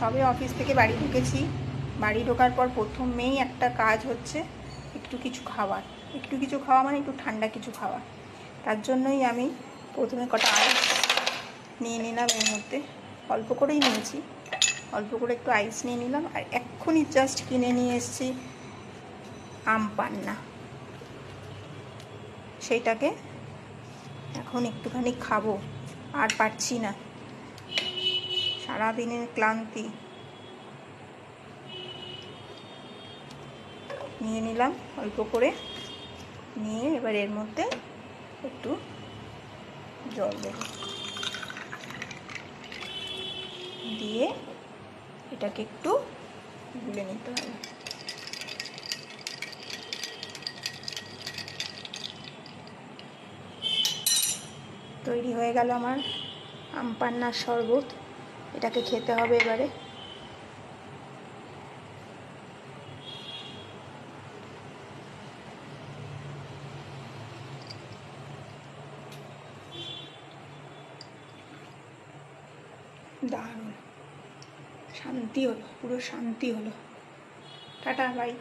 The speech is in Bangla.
সবে অফিস থেকে বাড়ি ঢুকেছি। বাড়ি ঢোকার পর প্রথমেই একটা কাজ হচ্ছে একটু কিছু খাওয়ার। একটু কিছু খাওয়া মানে একটু ঠান্ডা কিছু খাওয়া তার জন্যই আমি প্রথমে কটা আইস নিয়ে নিলাম এর মধ্যে। অল্প করেই নিয়েছি। অল্প করে একটু আইস নিয়ে নিলাম আর এক্ষুনি জাস্ট কিনে নিয়ে এসেছি আম পান্না। সেইটাকে এখন একটুখানি খাব। আর পারছি না। সারাদিনের ক্লান্তি। নিয়ে নিলাম অল্প করে। নিয়ে এবার এর মধ্যে একটু জল দেব। দিয়ে এটাকে একটু গুলে নিতে হবে। তৈরি হয়ে গেল আমার আম পান্নার শরবত। এটাকে খেতে হবে এবারে। দারুণ। শান্তি হলো পুরো শান্তি হলো। Tata bye